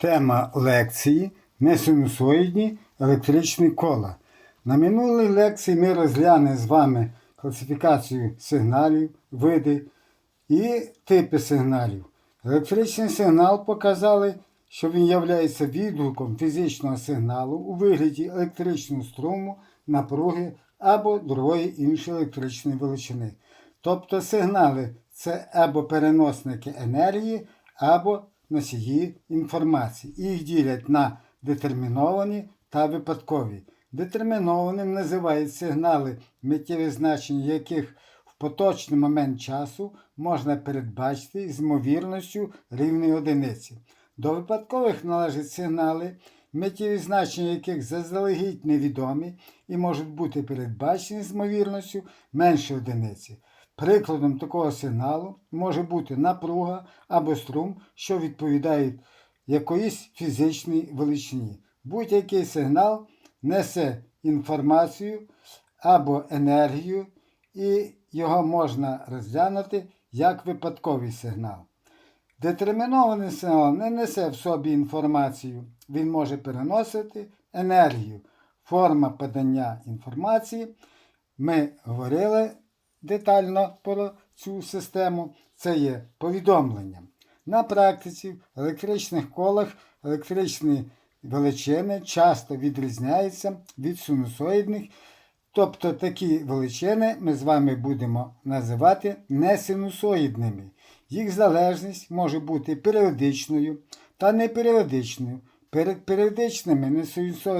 Тема лекції несинусоїдні електричні кола. На минулій лекції ми розглянули з вами класифікацію сигналів, види і типи сигналів. Електричний сигнал показали, що він є відгуком фізичного сигналу у вигляді електричного струму, напруги або другої іншої електричної величини. Тобто сигнали це або переносники енергії, або носії інформації. Їх ділять на детерміновані та випадкові. Детермінованим називають сигнали, миттєві значення яких в поточний момент часу можна передбачити з ймовірністю рівної одиниці. До випадкових належать сигнали, миттєві значення яких заздалегідь невідомі і можуть бути передбачені з ймовірністю менше одиниці. Прикладом такого сигналу може бути напруга або струм, що відповідають якоїсь фізичній величині. Будь-який сигнал несе інформацію або енергію, і його можна розглянути як випадковий сигнал. Детермінований сигнал не несе в собі інформацію, він може переносити енергію. Форма подання інформації. Ми говорили детально про цю систему. Це є повідомлення. На практиці в електричних колах електричні величини часто відрізняються від синусоїдних. Тобто такі величини ми з вами будемо називати несинусоїдними. Їх залежність може бути періодичною та неперіодичною. Перед періодичними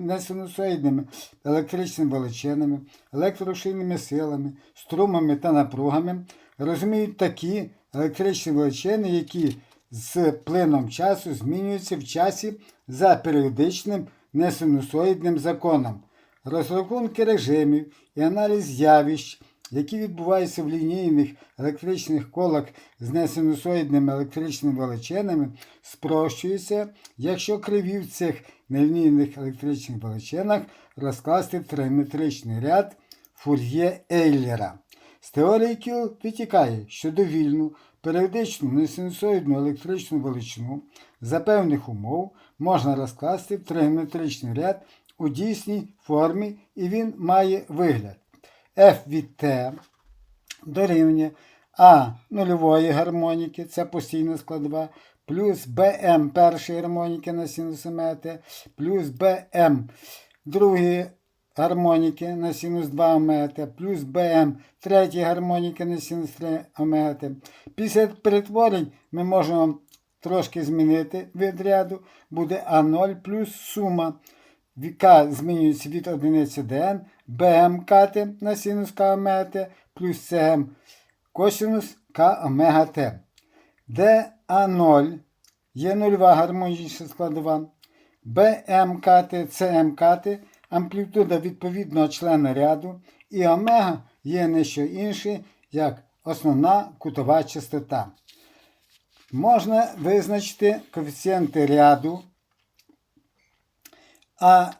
несинусоїдними електричними величинами, електрошийними силами, струмами та напругами розуміють такі електричні величини, які з плином часу змінюються в часі за періодичним несинусоїдним законом. Розрахунки режимів і аналіз явищ, які відбуваються в лінійних електричних колах з несинусоїдними електричними величинами, спрощуються, якщо криві в цих нелінійних електричних величинах розкласти триметричний ряд фур'є Ейлера. З теорії кіл витікає, що довільну періодичну несинусоїдну електричну величину за певних умов можна розкласти в тригонометричний ряд у дійсній формі, і він має вигляд f від t дорівнює А нульової гармоніки, це постійна складова, плюс Bm першої гармоніки на синус омети, плюс Bm другої гармоніки на синус 2 омети, плюс Bm третьої гармоніки на синус 3 омети. Після перетворень ми можемо трошки змінити відряду, буде А0 плюс сума. К змінюється від одиниці dn, bm кати на синус К омега плюс cm косинус К омега Т. Де А0 є нульова гармонічна складова, bm кати, cm кати амплітуда відповідного члена ряду, і омега є не що інше, як основна кутова частота. Можна визначити коефіцієнти ряду. А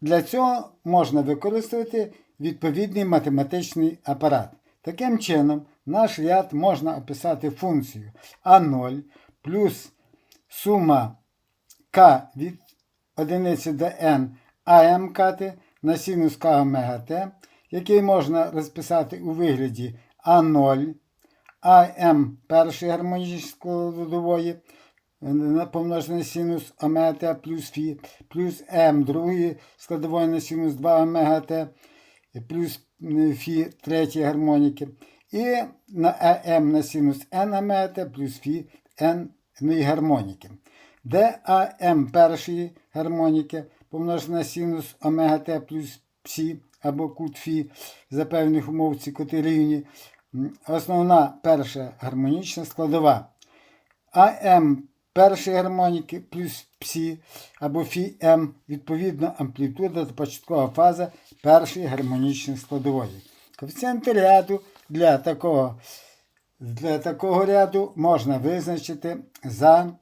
для цього можна використовувати відповідний математичний апарат. Таким чином, наш ряд можна описати функцію А0 плюс сума К від одиниці до n АМ на синус К омега Т, який можна розписати у вигляді А0, АМ першої гармонічної складової помножене на синус омега Т плюс Фі, плюс М другої складової на синус 2 омега Т, плюс Фі третьої гармоніки. І на АМ на синус N омега Т плюс Фі N гармоніки. Де АМ першої гармоніки помножене на синус омега Т плюс Псі або кут Фі за певних умов ці коти рівні. Основна перша гармонічна складова. АМ першої гармоніки плюс псі або фі М, відповідно амплітуда та початкова фаза першої гармонічної складової. Коефіцієнти ряду для такого для такого ряду можна визначити за,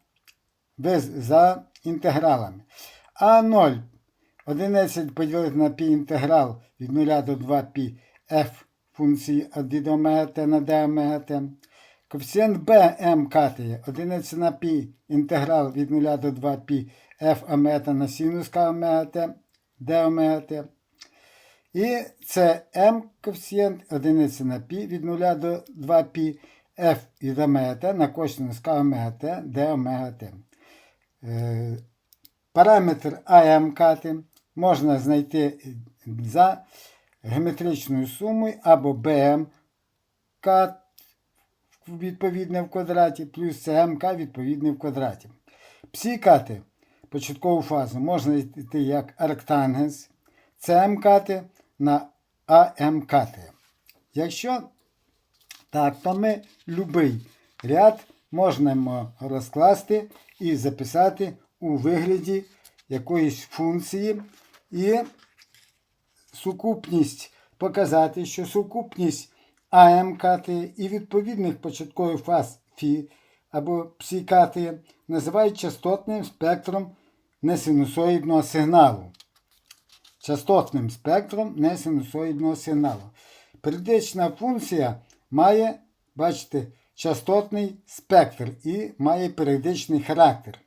за інтегралами. А0 11 поділити на π інтеграл від 0 до 2π f функції від омега на d омега. Коефіцієнт БМ катає 11 на π інтеграл від 0 до 2π f омега на синус k омега t, d омега t. І це m коефіцієнт 11 на π від 0 до 2π f від омега t на косинус k омега t, d омега t. Е, Параметр АМ кати можна знайти за геометричною сумою або БМ кат відповідне в квадраті, плюс ЦМК відповідне в квадраті. Псі-кати початкову фазу можна йти як арктангенс, ЦМ-кати на АМ-кати. Якщо так, то ми любий ряд можемо розкласти і записати у вигляді якоїсь функції і сукупність показати, що сукупність АМ-кати і відповідних початкових фаз Фі або псі-кати називають частотним спектром несинусоїдного сигналу. Частотним спектром несинусоїдного сигналу. Періодична функція має, бачите, частотний спектр і має періодичний характер.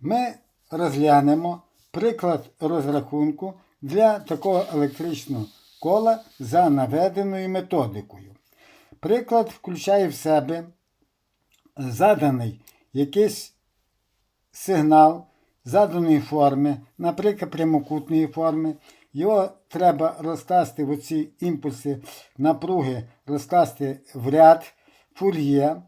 Ми розглянемо приклад розрахунку для такого електричного кола за наведеною методикою. Приклад включає в себе заданий якийсь сигнал заданої форми, наприклад, прямокутної форми. Його треба розкласти в оці імпульси напруги, розкласти в ряд фур'є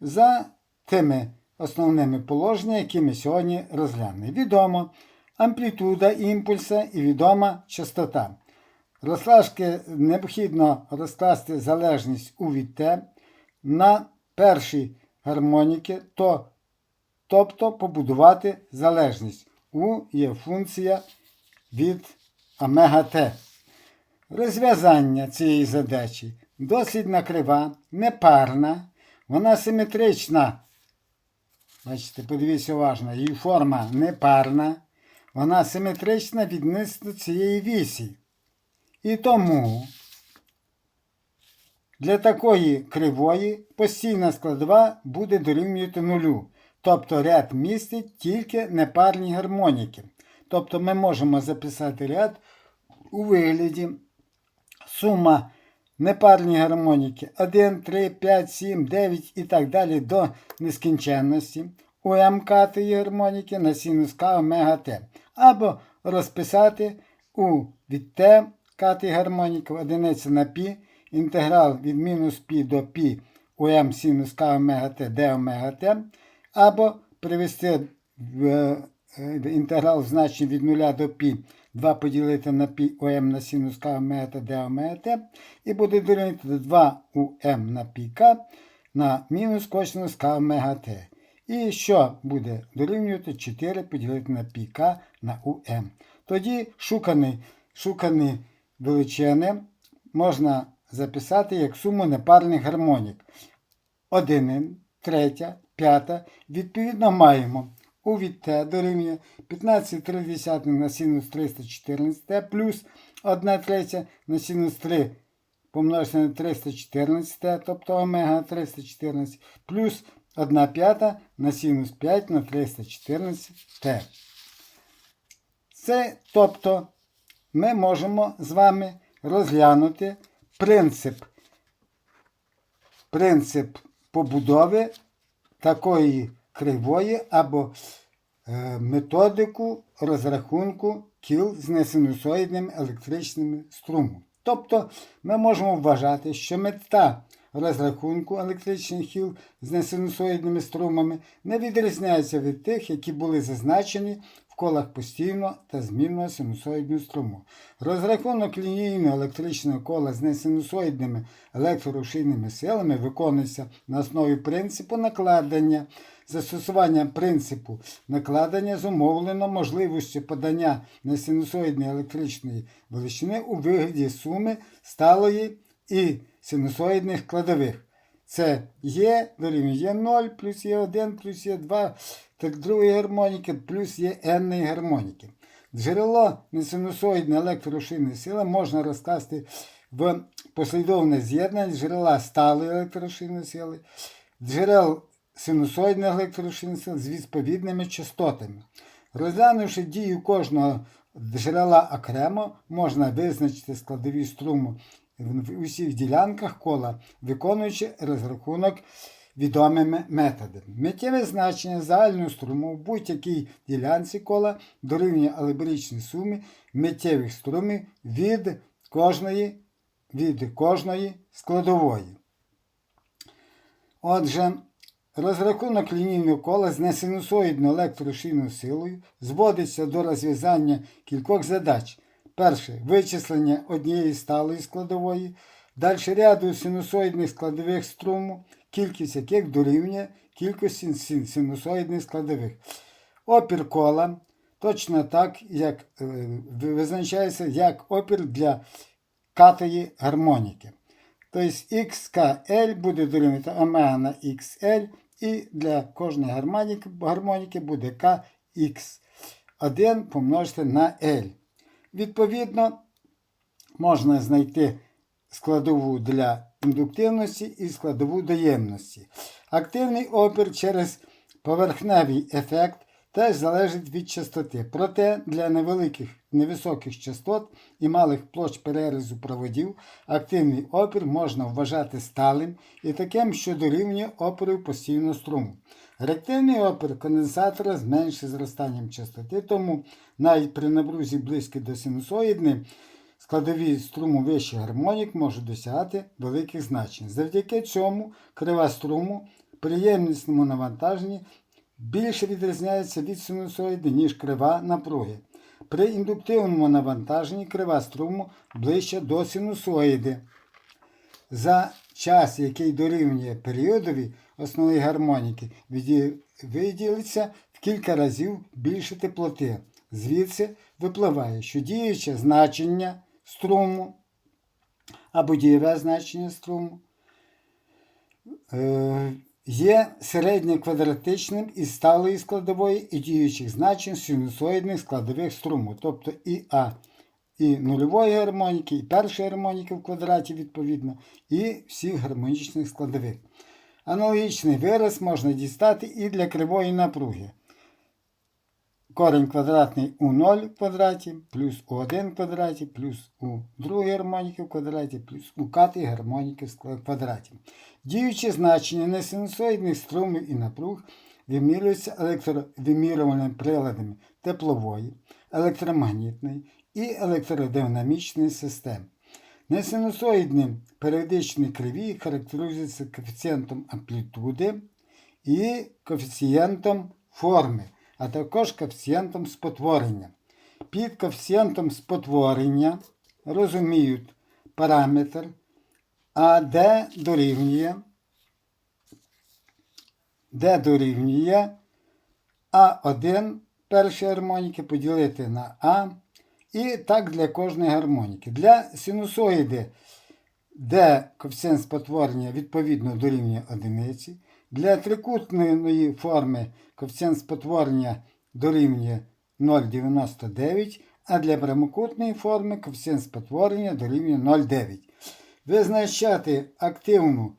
за тими основними положеннями, які ми сьогодні розглянемо. Відомо амплітуда імпульса і відома частота. Розклашки необхідно розкласти залежність у від Т на першій гармоніки, то, тобто побудувати залежність. У є функція від омега Т. Розв'язання цієї задачі дослідна крива, непарна, вона симетрична. Бачите, подивіться уважно, її форма непарна, вона симетрична відносно цієї вісі. І тому для такої кривої постійна складова буде дорівнювати нулю. Тобто ряд містить тільки непарні гармоніки. Тобто ми можемо записати ряд у вигляді сума непарні гармоніки 1, 3, 5, 7, 9 і так далі до нескінченності. У М катої гармоніки на синус К омега Т. Або розписати у від Т катої гармоніки одиниця на π, інтеграл від мінус π до π у М синус К омега Т, Д омега Т, або привести в е, інтеграл в значенні від 0 до π 2 поділити на π у М на синус К омега Т, Д омега Т, і буде дорівнювати 2 у М на πk на мінус косинус К омега Т. І що буде дорівнювати 4 поділити на πk на УМ. Тоді шукані, шукані величини можна записати як суму непарних гармонік. 1, 3, 5. Відповідно, маємо у від Т дорівнює 15,3 на синус 314 плюс 1 третя на синус 3 помножити на 314, тобто омега 314, плюс 1 п'ята на синус 5 на 314 Т. Це, тобто, ми можемо з вами розглянути принцип, принцип побудови такої кривої або е, методику розрахунку кіл з несинусоїдним електричним струмом. Тобто ми можемо вважати, що мета розрахунку електричних кіл з несинусоїдними струмами не відрізняється від тих, які були зазначені колах постійного та змінного синусоїдного струму. Розрахунок лінійного електричного кола з несинусоїдними електрорушійними силами виконується на основі принципу накладення. Застосування принципу накладення зумовлено можливістю подання несинусоїдної електричної величини у вигляді суми сталої і синусоїдних складових. Це є дорівнює 0 плюс є 1 плюс є 2 так другої гармоніки плюс є n гармоніки. Джерело несинусоїдної електрорушійної сили можна розкласти в послідовне з'єднання джерела сталої електрорушійної сили джерел синусоїдних електричних сил з відповідними частотами. Розглянувши дію кожного джерела окремо, можна визначити складові струму в усіх ділянках кола, виконуючи розрахунок відомими методами. Миттєве значення загального струму в будь-якій ділянці кола дорівнює алгебричній сумі миттєвих струмів від кожної, від кожної складової. Отже, розрахунок лінійного кола з несинусоїдною електрошийною силою зводиться до розв'язання кількох задач. Перше вичислення однієї сталої складової, далі ряду синусоїдних складових струму, кількість яких дорівнює кількості синусоїдних складових. Опір кола точно так, як е, визначається як опір для катої гармоніки. Тобто XKL буде дорівнювати омега на XL, і для кожної гармоніки, буде KX. 1 помножити на L. Відповідно, можна знайти складову для індуктивності і складову доємності. Активний опір через поверхневий ефект теж залежить від частоти. Проте для невеликих невисоких частот і малих площ перерізу проводів активний опір можна вважати сталим і таким, що дорівнює опору постійного струму. Реактивний опір конденсатора зменшує зростанням частоти, тому навіть при напрузі близькій до синусоїдної складові струму вищих гармонік можуть досягати великих значень. Завдяки цьому крива струму при ємнісному навантаженні більше відрізняється від синусоїди, ніж крива напруги. При індуктивному навантаженні крива струму ближче до синусоїди. За час, який дорівнює періодові основної гармоніки, виділиться в кілька разів більше теплоти. Звідси випливає, що діюче значення струму або дієве значення струму е, є середньоквадратичним із сталої складової і діючих значень синусоїдних складових струму, тобто і А, і нульової гармоніки, і першої гармоніки в квадраті відповідно, і всіх гармонічних складових. Аналогічний вираз можна дістати і для кривої напруги. Корень квадратний у 0 в квадраті, плюс у 1 в квадраті, плюс у другій гармоніки в квадраті, плюс у катій гармоніки в квадраті. Діючі значення несинусоїдних струмів і напруг вимірюються електровимірювальними приладами теплової, електромагнітної і електродинамічної систем. Несинусоїдні періодичні криві характеризуються коефіцієнтом амплітуди і коефіцієнтом форми, а також коефіцієнтом спотворення. Під коефіцієнтом спотворення розуміють параметр АД дорівнює, D дорівнює А1 першої гармоніки поділити на А. І так для кожної гармоніки. Для синусоїди, де коефіцієнт спотворення відповідно дорівнює одиниці. Для трикутної форми коефіцієнт спотворення дорівнює 0,99, а для прямокутної форми коефіцієнт спотворення дорівнює 0,9. Визначати активну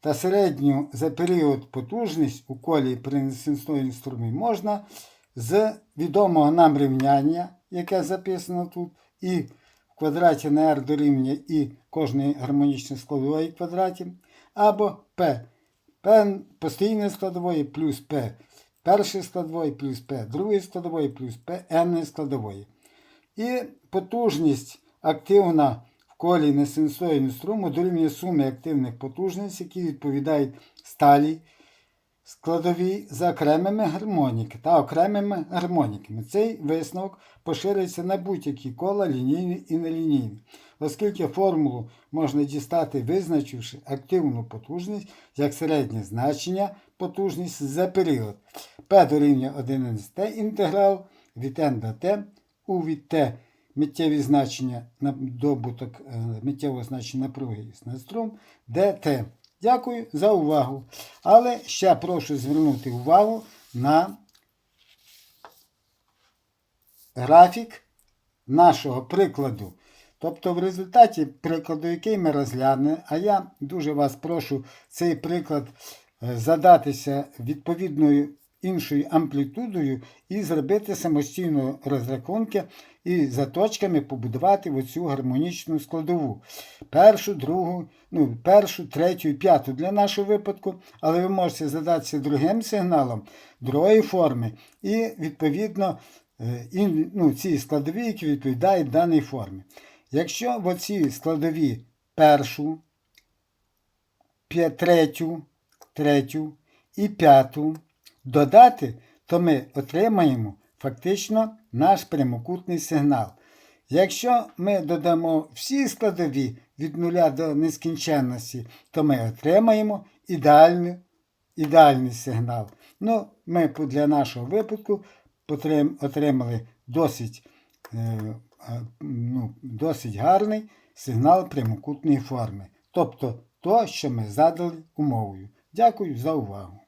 та середню за період потужність у колі при несинусоїдній струмі можна з відомого нам рівняння, яке записано тут, і в квадраті на r дорівнює і кожної гармонічної складової квадраті, або P. P постійної складової плюс P першої складової плюс P другої складової плюс P n складової. І потужність активна в колі несинусоїдного струму дорівнює сумі активних потужностей, які відповідають сталій складові за окремими гармоніки та окремими гармоніками. Цей висновок поширюється на будь-які кола лінійні і нелінійні, оскільки формулу можна дістати, визначивши активну потужність як середнє значення потужність за період. P дорівнює 1st інтеграл від n до t, у від t миттєві значення на добуток е, миттєвого значення напруги на струм, dt. Дякую за увагу. Але ще прошу звернути увагу на графік нашого прикладу. Тобто, в результаті прикладу, який ми розглянемо, а я дуже вас прошу цей приклад е, задатися відповідною іншою амплітудою і зробити самостійно розрахунки і за точками побудувати оцю гармонічну складову. Першу, другу, ну, першу, третю і п'яту для нашого випадку, але ви можете задатися другим сигналом другої форми і відповідно е, і, ну, ці складові, які відповідають даній формі. Якщо в оці складові першу, третю, третю і п'яту додати, то ми отримаємо фактично наш прямокутний сигнал. Якщо ми додамо всі складові від нуля до нескінченності, то ми отримаємо ідеальний, ідеальний сигнал. Ну, ми для нашого випадку отримали досить, е, е, ну, досить гарний сигнал прямокутної форми. Тобто то, що ми задали умовою. Дякую за увагу.